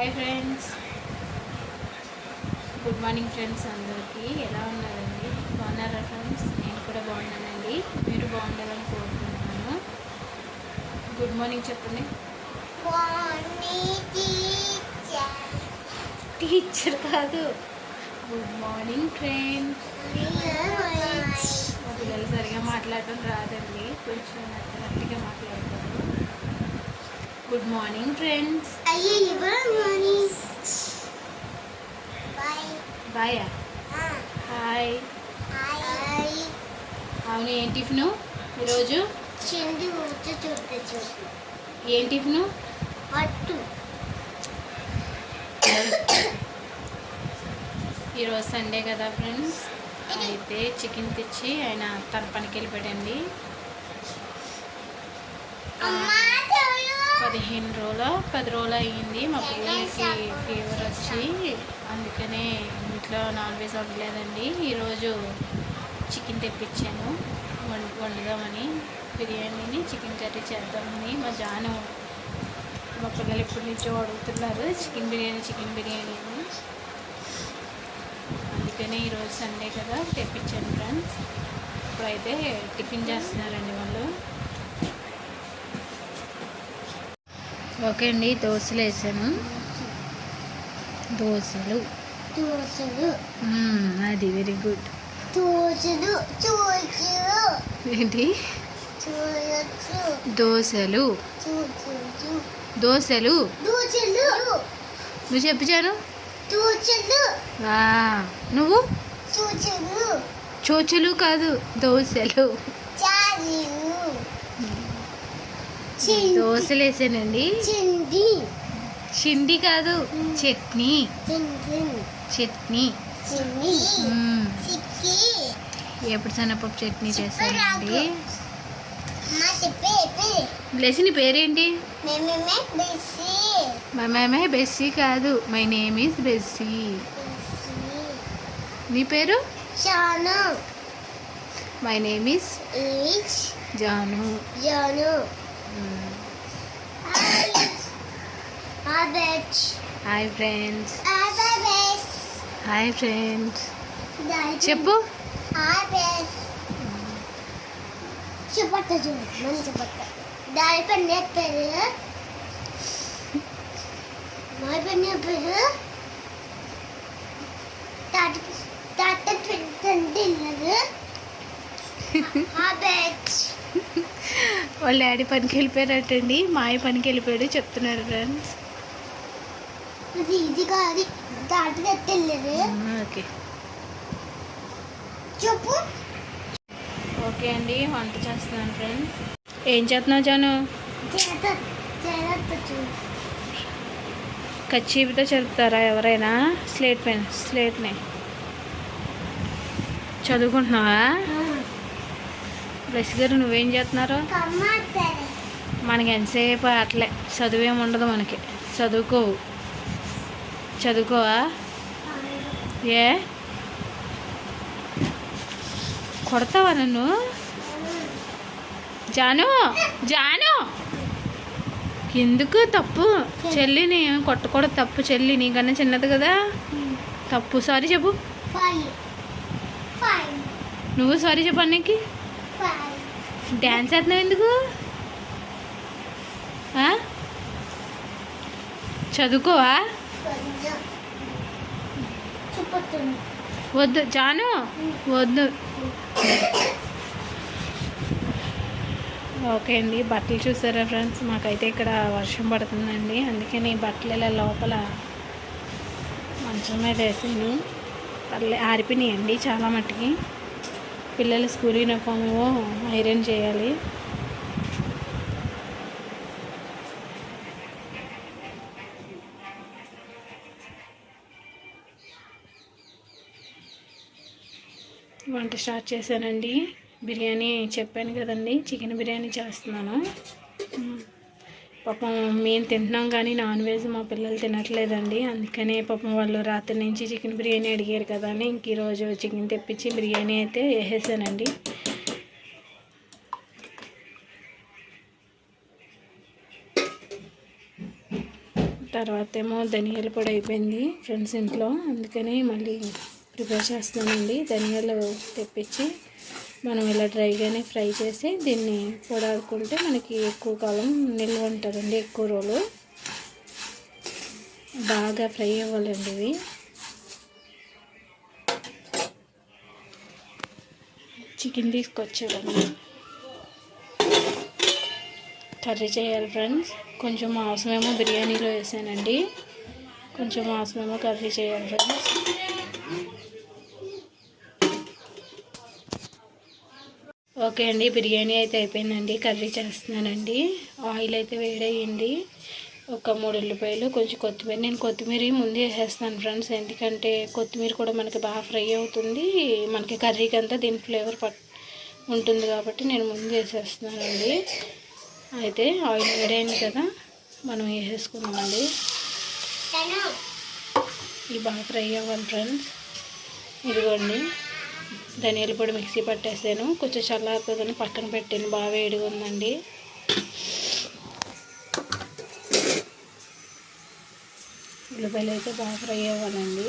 Hi friends good morning friends అందరికీ. ఎలా ఉన్నారండి? బాగున్నారా ఫ్రెండ్స్ నేను కూడా బాగున్నానండి. మీరు బాగుండాలని కోరుకుంటున్నాను. గుడ్ మార్నింగ్ చెప్పండి. టీచర్ కాదు. గుడ్ మార్నింగ్ ఫ్రెండ్స్ మా పిల్లలు సరిగా మాట్లాడటం రాదండి. కొంచెం నచ్చినట్టుగా మాట్లాడతారు. గుడ్ మార్నింగ్ ఫ్రెండ్స్ బాయా. హాయ్ అవును ఏం టిఫిను ఈరోజు? చెంది ఊచ చూస్తే చూడు ఏం టిఫిను? పట్టు. ఈరోజు సండే కదా ఫ్రెండ్స్ అయితే చికెన్ తెచ్చి ఆయన తన పనికి వెళ్ళిపోయాడండి. అమ్మా! పదిహేను రోజుల పది రోజులు అయ్యింది. మా పిల్లలకి ఫీవర్ వచ్చి అందుకనే ఇంట్లో నాన్ వెజ్ వండలేదండి. ఈరోజు చికెన్ తెప్పించాను. వండుదామని బిర్యానీని చికెన్ కర్రీ చేద్దామని మా జాను మా పిల్లలు ఇప్పటి నుంచో అడుగుతున్నారు చికెన్ బిర్యానీ చికెన్ బిర్యానీ అందుకనే ఈరోజు సండే కదా తెప్పించాను ఫ్రెండ్స్ ఇప్పుడైతే టిఫిన్ చేస్తున్నారండి వాళ్ళు. ఓకే అండి దోశలు వేసాను. దోశలు. దోశలు. అది వెరీ గుడ్. దోశలు ఏంటి? దోశలు. దోశలు. దోశలు. నువ్వు చెప్పాను నువ్వు? చోచులు కాదు దోశలు. దోశలు వేసానండి చింది. చిండి కాదు చట్నీ. చట్నీ. ఎప్పుడు శనగపప్పు చట్నీ చేశానండి చెప్పే లేచి నీ పేరేంటి? మై మేమే బెస్సీ కాదు. మై నేమ్ ఈస్ బెస్సీ నీ పేరు? Shanu my name is Janu. Janu. Hi friends hi friends చెప్పు. చెప్పట్టు చూడు మంచి పట్ట దాని పని చెప్పారు మా పని చెప్పారు తాత తాత పెద్దండి అబెచ్ వాళ్ళ డాడీ పనికి వెళ్ళిపోయారటండి. మాయ పనికి వెళ్ళిపోయాడు. చెప్తున్నారు ఫ్రెండ్స్. ఇది కాదు. ఓకే. చెప్పు. ఓకే అండి వంట చేస్తున్నాను ఫ్రెండ్స్. ఏం చేస్తున్నావు జాను? కచ్చీపితో చెప్తారా ఎవరైనా? స్లేట్ పెన్ స్లేట్ని. చదువుకుంటున్నావా? బ్రష్ గారు నువ్వేం చేస్తున్నారు? మనకి ఎంతసేపు అట్లే. చదువేం ఉండదు మనకి. చదువుకోవు. చదువుకోవా? ఏ? కొడతావా నన్ను? జాను? జాను? ఎందుకు తప్పు? చెల్లిని కొట్టకూడదు. తప్పు చెల్లి నీకన్నా చిన్నది కదా. తప్పు. సారీ చెప్పు. నువ్వు సారీ చెప్పు అన్నకి డ్యాన్స్ వేస్తున్నావు ఎందుకు? చదువుకోవా? వద్దు. జాను వద్దు. ఓకే అండి బట్టలు చూసారా ఫ్రెండ్స్? మాకైతే ఇక్కడ వర్షం పడుతుందండి. అందుకని బట్టలు ఇలా లోపల మంచం మీద వేసాను. పర్లే ఆరిపోయినాయండి చాలా మట్టుకి. పిల్లల స్కూల్ యూనిఫామ్ ఏమో ఐరన్ చేయాలి. వంట స్టార్ట్ చేశానండి. బిర్యానీ చెప్పాను కదండి. చికెన్ బిర్యానీ చేస్తున్నాను. పాపం మేము తింటున్నాం కానీ నాన్ వెజ్ మా పిల్లలు తినట్లేదండి. అందుకనే పాపం వాళ్ళు రాత్రి నుంచి చికెన్ బిర్యానీ అడిగారు కదా అని ఇంక ఈరోజు చికెన్ తెప్పించి బిర్యానీ అయితే వేసేసానండి. తర్వాత ఏమో ధనియాల పొడి అయిపోయింది ఫ్రెండ్స్ ఇంట్లో. అందుకని మళ్ళీ ప్రిపేర్ చేస్తున్నానండి. ధనియాలు తెప్పించి మనం ఇలా డ్రైగానే ఫ్రై చేసి దీన్ని పొడాడుకుంటే మనకి ఎక్కువ కాలం నిల్వ ఉంటుందండి ఎక్కువ రోజులు. బాగా ఫ్రై అవ్వాలండి ఇవి. చికెన్ తీసుకొచ్చాడండి కర్రీ చేయాలి ఫ్రెండ్స్. కొంచెం మాంసమేమో బిర్యానీలో వేసానండి. కొంచెం మాంసమేమో కర్రీ చేయాలి ఫ్రెండ్స్. ఓకే అండి. బిర్యానీ అయితే అయిపోయిందండి. కర్రీ చేస్తున్నానండి. ఆయిల్ అయితే వేడయ్యింది. ఒక మూడు ఉల్లిపాయలు కొంచెం కొత్తిమీర. నేను కొత్తిమీర ముందే వేసేస్తాను ఫ్రెండ్స్. ఎందుకంటే కొత్తిమీర కూడా మనకి బాగా ఫ్రై అవుతుంది. మనకి కర్రీకి అంతా దీని ఫ్లేవర్ పట్ ఉంటుంది కాబట్టి నేను ముందు వేసేస్తున్నానండి. అయితే ఆయిల్ వేడైంది కదా మనం వేసేసుకుందామండి. ఇవి బాగా ఫ్రై అవ్వాలి ఫ్రెండ్స్. ఇదిగోండి. ధనియాల పొడి మిక్సీ పట్టేసాను. కొంచెం చల్లారుతుందని పక్కన పెట్టాను. బాగా వేడిగా ఉందండి. ఉల్లిపాయలు అయితే బాగా ఫ్రై అవ్వాలండి.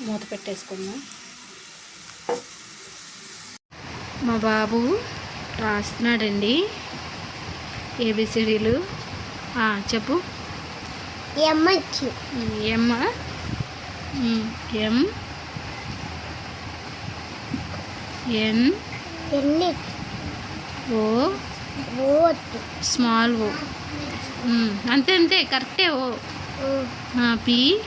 మూత పెట్టేసుకుందాం. మా బాబు రాస్తున్నాడండి. ఏబిసిడీలు. చెప్పు. ఎమ్మచ్చు ఎమ్ ఎం ఎన్ ఎన్ని ఓ స్మాల్ ఓ అంతే అంతే. కరెక్టే O P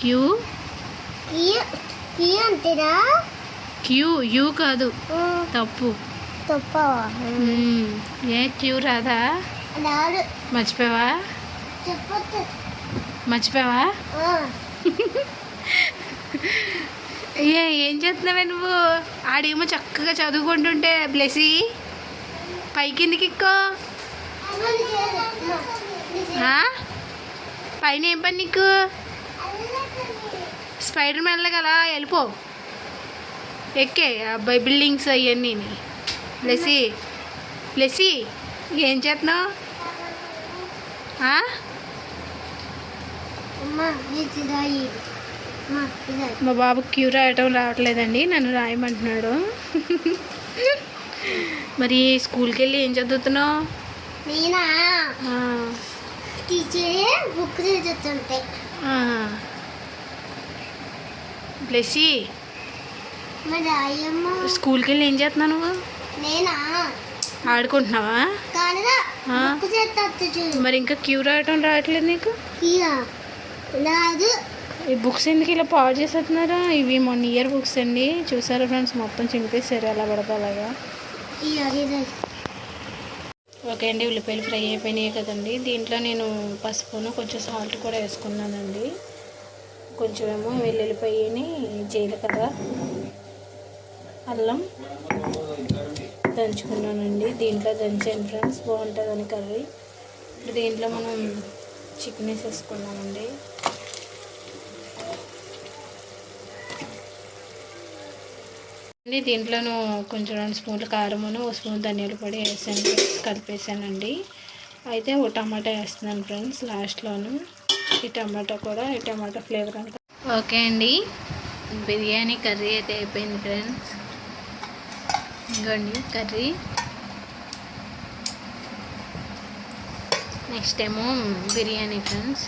Q Q U కాదు. తప్పు. తప్పవా మ్, ఏ క్యూ రాదా? చెప్పొద్దు. మర్చిపోయావా? ఏ ఏం చేస్తున్నావే నువ్వు? ఆడేమో చక్కగా చదువుకుంటుంటే బ్లెసి. పైకిందికి ఎక్కువ పైన ఏం పని నీకు? స్పైడర్ మ్యాన్ కదా వెళ్ళిపో. ఎక్కే అబ్బాయి బిల్డింగ్స్ అవన్నీ లెసి లెసి ఏం చేస్తున్నావు? అమ్మా మా బాబు క్యూ రాయటం రావట్లేదండి నన్ను రాయమంటున్నాడు. మరి స్కూల్కి వెళ్ళి ఏం చదువుతున్నావు? నేనా? Teacher book. బ్లెస్సీ. స్కూల్కి వెళ్ళి ఏం చేస్తున్నావు నువ్వు? నేనా? ఆడుకుంటున్నావా? మరి ఇంకా క్యూ రాయటం రావట్లేదు నీకు? రాదు. ఈ బుక్స్ ఎందుకు ఇలా పాడు చేసేస్తున్నారా? ఇవి మొన్న ఇయర్ బుక్స్ అండి. చూసారా ఫ్రెండ్స్? మొత్తం చింపేశారు ఎలా పడతా అలాగా. ఓకే అండి ఉల్లిపాయలు ఫ్రై అయిపోయినాయి కదండి. దీంట్లో నేను పసుపును కొంచెం సాల్ట్ కూడా వేసుకున్నానండి. కొంచెం ఏమో వెల్లుల్లిపాయని జీలకర్ర అల్లం దంచుకున్నానండి. దీంట్లో దంచాను ఫ్రెండ్స్. బాగుంటుందని కర్రీ. ఇప్పుడు దీంట్లో మనం చికెన్ వేసేసుకున్నామండి. దీంట్లోనూ కొంచెం రెండు స్పూన్లు కారమును ఒక స్పూన్ ధనియాల పొడి వేసాను కలిపేసానండి. అయితే ఓ టమాటా వేస్తున్నాను ఫ్రెండ్స్ లాస్ట్లోను ఈ టమాటా కూడా ఈ టమాటా ఫ్లేవర్ అంతా. ఓకే అండి. బిర్యానీ కర్రీ అయితే అయిపోయింది ఫ్రెండ్స్. ఇంకోండి కర్రీ. నెక్స్ట్ ఏమో biryani friends.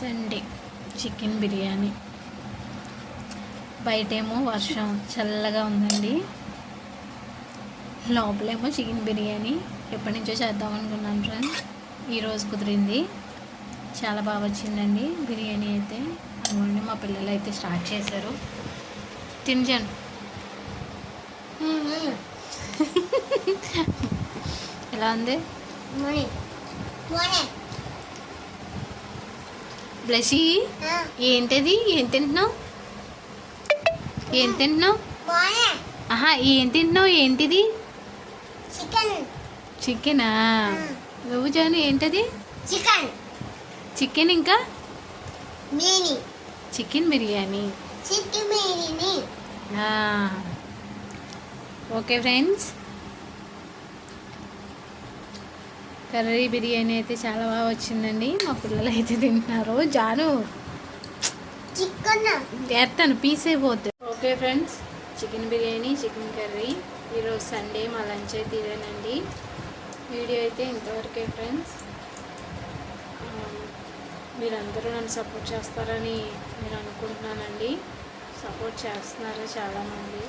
Sunday chicken biryani. బయటేమో వర్షం చల్లగా ఉందండి. లోపలేమో చికెన్ బిర్యానీ ఎప్పటి నుంచో చేద్దాం అనుకున్నాను ఫ్రెండ్స్ ఈరోజు కుదిరింది. చాలా బాగా వచ్చిందండి బిర్యానీ అయితే. అందువల్ల మా పిల్లలు అయితే స్టార్ట్ చేశారు. తినజాను. ఎలా ఉంది? బ్లెసీ ఏంటది? ఏం తింటున్నావు? ఏం తింటున్నావు? ఆహా ఏం తింటున్నావు? ఏంటిది? చికెన్. నువ్వు జాను ఏంటది? చికెన్. చికెన్ ఇంకా? Chicken biryani. Chicken. Okay friends. Curry biryani అయితే చాలా బాగా వచ్చిందండి. మా పిల్లలు అయితే తింటున్నారు. జాను. చికెన్. ఎత్తాను పీస్ అయిపోద్ది. Okay friends chicken biryani chicken curry. ఈరోజు సండే మా లంచ్ అయితే ఇదేనండి. వీడియో అయితే ఇంతవరకే ఫ్రెండ్స్. మీరందరూ నన్ను సపోర్ట్ చేస్తారని నేను అనుకుంటున్నానండి. సపోర్ట్ చేస్తున్నారు చాలామంది.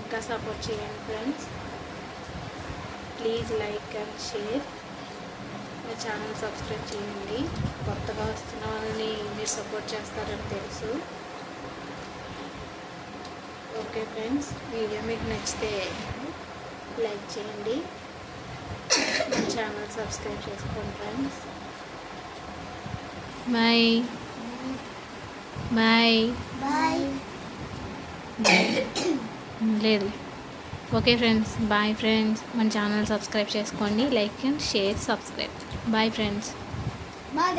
ఇంకా సపోర్ట్ చేయండి friends. Please like and share. నా ఛానల్ సబ్స్క్రైబ్ చేయండి. కొత్తగా వస్తున్న వాళ్ళని మీరు సపోర్ట్ చేస్తారని తెలుసు. ఓకే ఫ్రెండ్స్ వీడియో మీకు నచ్చితే లైక్ చేయండి. నా ఛానల్ సబ్స్క్రైబ్ చేసుకోండి ఫ్రెండ్స్. Bye bye bye. లేదు. Okay friends bye friends. మన ఛానల్ సబ్స్క్రైబ్ చేసుకోండి. Like and share subscribe. Bye friends. Bye